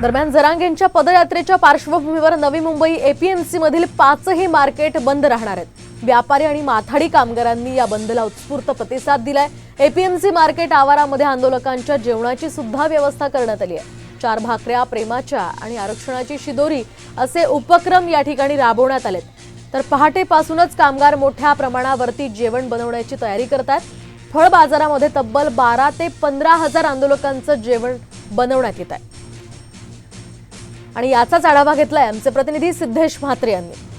दरम्यान जरांगेंच्या पदयात्रेच्या पार्श्वभूमीवर नवी मुंबई एपीएमसी मधील पाचही मार्केट बंद राहणार आहेत. व्यापारी आणि माथाडी कामगारांनी या बंदला उत्स्फूर्त प्रतिसाद दिलाय. एपीएमसी मार्केट आवारामध्ये आंदोलकांच्या जेवणाची सुद्धा व्यवस्था करण्यात आली आहे. चार भाकऱ्या प्रेमाच्या आणि आरक्षणाची शिदोरी असे उपक्रम या ठिकाणी राबवण्यात आलेत. तर पहाटेपासूनच कामगार मोठ्या प्रमाणावरती जेवण बनवण्याची तयारी करतात फळ बाजारामध्ये तब्बल बारा ते पंधरा हजार आंदोलकांचं जेवण बनवण्यात येत आहे. आणि याचाच आढावा घेतलाय आमचे प्रतिनिधी सिद्धेश म्हात्रे यांनी.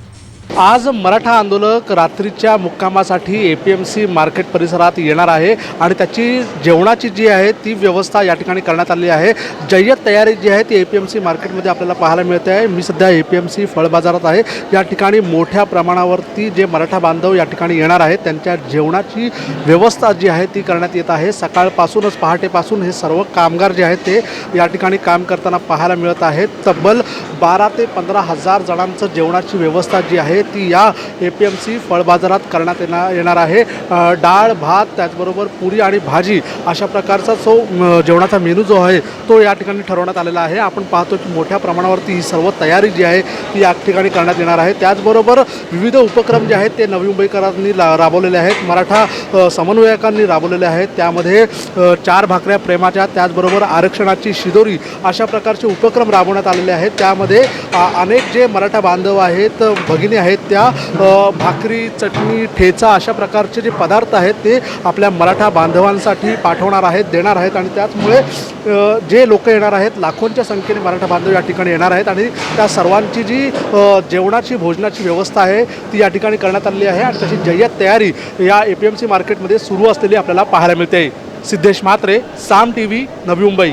आज मराठा आंदोलक रात्रीच्या मुक्कामासाठी A P M C market परिसरात येणार आहे आणि त्याची जेवणाची जी आहे ती व्यवस्था या ठिकाणी करण्यात आली आहे. जय्यत तयारी जी आहे ती ए पी एम सी मार्केटमध्ये आपल्याला पाहायला मिळते आहे. मी सध्या ए पी एम सी फळ बाजारात आहे. या ठिकाणी मोठ्या प्रमाणावरती जे मराठा बांधव या ठिकाणी येणार आहेत त्यांच्या जेवणाची व्यवस्था जी आहे ती करण्यात येत आहे. सकाळपासूनच पहाटेपासून हे सर्व कामगार जे आहेत ते या ठिकाणी काम करताना पाहायला मिळत आहेत. तब्बल बारा ते पंधरा हजार जणांचं जेवणाची व्यवस्था जी आहे ती या ए पी एम सी फळ बाजारात करण्यात येणार येणार आहे. डाळ भात त्याचबरोबर पुरी आणि भाजी अशा प्रकारचा जो जेवणाचा मेनू जो आहे तो या ठिकाणी ठरवण्यात आलेला आहे. आपण पाहतो की मोठ्या प्रमाणावरती ही सर्व तयारी जी आहे ती या ठिकाणी करण्यात येणार आहे. त्याचबरोबर विविध उपक्रम जे आहेत ते नवी मुंबईकरांनी राबवलेले आहेत. मराठा समन्वयकांनी राबवलेले आहेत. त्यामध्ये चार भाकऱ्या प्रेमाच्या त्याचबरोबर आरक्षणाची शिदोरी अशा प्रकारचे उपक्रम राबवण्यात आलेले आहेत. त्यामध्ये अनेक जे मराठा बांधव आहेत भगिनी आहेत आहेत त्या भाकरी चटणी ठेचा अशा प्रकारचे जे पदार्थ आहेत ते आपल्या मराठा बांधवांसाठी पाठवणार आहेत देणार आहेत आणि त्याचमुळे जे लोक येणार आहेत लाखोंच्या संख्येने मराठा बांधव या ठिकाणी येणार आहेत आणि त्या सर्वांची जी जेवणाची भोजनाची व्यवस्था आहे ती या ठिकाणी करण्यात आलेली आहे आणि तशी जय्यत तयारी या ए पी एम सी मार्केटमध्ये सुरू असलेली आपल्याला पाहायला मिळते. Siddhesh Mhatre Saam T V Navi Mumbai.